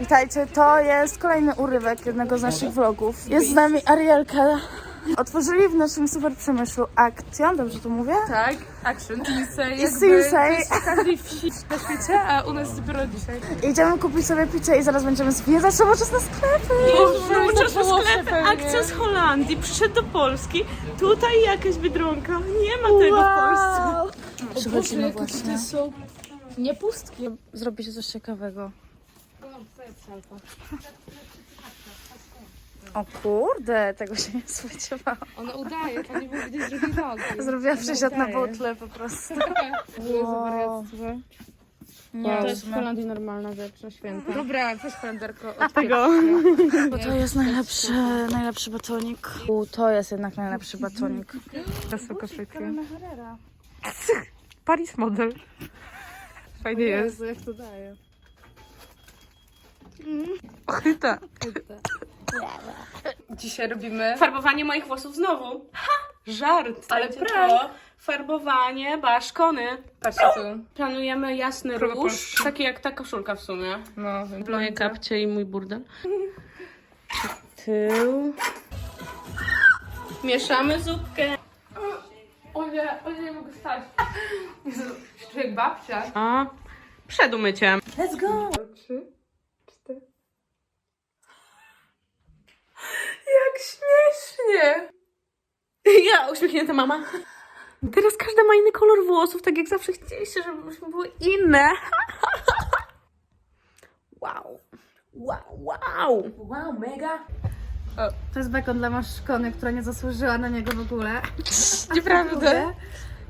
Witajcie, to jest kolejny urywek jednego z naszych vlogów. Jest z nami Arielka. Otworzyli w naszym super przemysłu akcję, dobrze to mówię? Tak, action. Insei. I Sinsei. W każdej wsi na świecie, a u nas dopiero dzisiaj. Idziemy kupić sobie picie i zaraz będziemy zwiedzać nowoczesne sklepy. Nowoczesne sklepy, akcja z Holandii, przyszedł do Polski, tutaj jakaś Biedronka, nie ma tego w Polsce. Przychodzimy właśnie. są nie pustki. Zrobić coś ciekawego. O kurde, tego się nie spodziewałam. Ona udaje, pani mówi, że zrobi nogi. Zrobiła przysiad na udaje. butle po prostu. Za wariactwo. Nie, To jest w Holandii normalna rzecz na święta. Dobra, weź Holenderko. Tego. Bo to jest najlepszy, najlepszy batonik. U, to jest jednak najlepszy batonik. Wysoko Paris model. Fajnie jest. jak to daje. Ochyta. Dzisiaj robimy... Farbowanie moich włosów znowu. Ha! Żart. Ale Będzie prank. Farbowanie baszkony. Patrzcie tu. Planujemy jasny Próba róż, taki jak ta koszulka w sumie. No, więc Moje kapcie i mój burdel. Tył. Mieszamy zupkę. O nie, o nie, nie mogę stać. Jezu, Człowiek babcia. A przed umyciem. Let's go! Trzy, Uśmiechnięta mama. Teraz każda ma inny kolor włosów, tak jak zawsze chcieliście, żebyśmy były inne. Wow. Wow, wow. Wow, mega. To jest bekon dla maszkony, która nie zasłużyła na niego w ogóle. Nieprawda.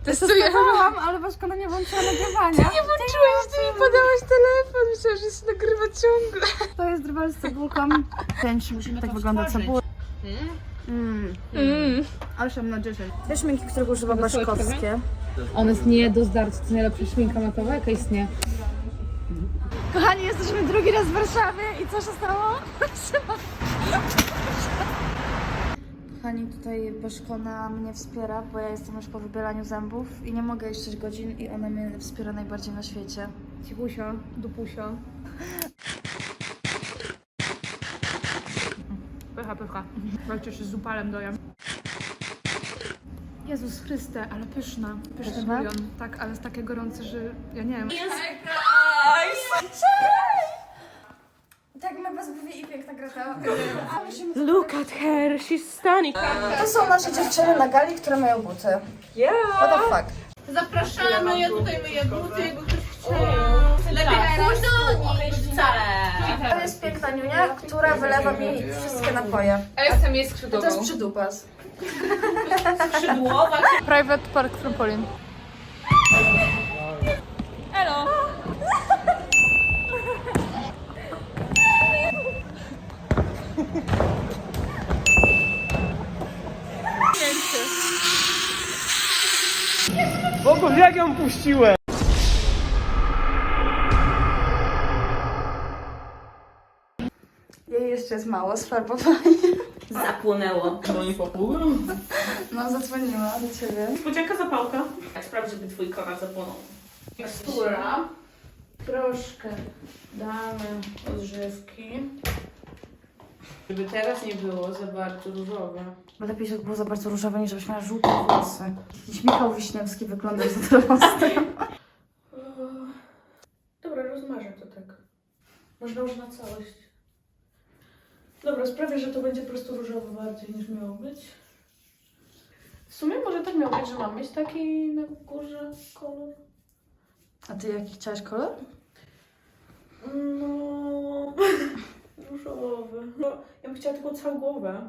Testuję. Testowałam, ale maszkona nie włączyła nagrywania. Nie włączyłaś, ty mi podałaś telefon. Myślałam, że się nagrywa ciągle. To jest drwal z cebulką. Pięć, tak wygląda cebula. Mm. Mm. 8 na 10. Te szminki, których używa Baszkowskie. On jest nie do zdarcia, to jest najlepsza śminka matowa, jaka istnieje. Kochani, jesteśmy drugi raz w Warszawie i co się stało? Kochani, tutaj Baszkona mnie wspiera, bo ja jestem już po wybieraniu zębów i nie mogę jeszcze 6 godzin i ona mnie wspiera najbardziej na świecie. Cichusio, dupusio. Pycha, pycha. Walczę się z upalem dojem. Jezus Chryste, ale pyszna. Pyszny Pyszna? bulion. Tak, ale jest takie gorące, że ja nie wiem. Tak, my bez mówi i piękna grata. Look at her, she's stunning. To są nasze dziewczyny na gali, które mają buty. Yeah. What the fuck? Zapraszamy, ja tutaj myję buty, jakby ktoś. Lepiej pójść do nich. Wcale. To jest piękna niunia, która wylewa mi wszystkie napoje. A jestem jej To jest skrzydłową. przydupas. Skrzydłowa. Private Park Trampolin. Elo. Bogu, jak ją puściłem? Jej jeszcze jest mało sfarbowanie. Zapłonęło. No nie popłyło. No, zadzwoniła do ciebie. Niespodzianka zapałka. Tak sprawdź, żeby twój konar zapłonął. Mikstura. Troszkę damy odżywki. Żeby teraz nie było za bardzo różowe. Bo lepiej, żeby było za bardzo różowe, niż żebyś miała żółte włosy. Jakiś Michał Wiśniewski wygląda za termostem. Dobra, rozmarzę to tak. Można już na całość. Dobra, sprawię, że to będzie po prostu różowe bardziej niż miało być. W sumie może tak miało być, że mam mieć taki na górze kolor. A ty jaki chciałaś kolor? No, różowy. No, ja bym chciała tylko całą głowę.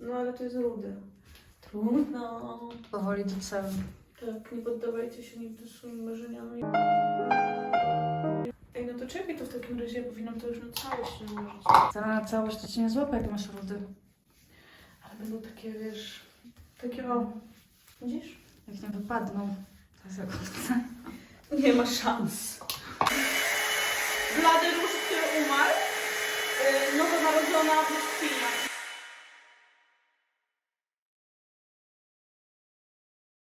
No ale to jest rudy. Trudno. Powoli do celu. Tak, nie poddawajcie się nigdy swoim marzeniom. W ja powinnam to już na całość nałożyć. Cała na całość to ci nie złapie, jak masz rudy. Ale będą takie, wiesz, takie o... Widzisz? Jak nie wypadną. To jest Nie ma szans. Blady róż, który umarł. Yy, nowonarodzona brzoskwinia.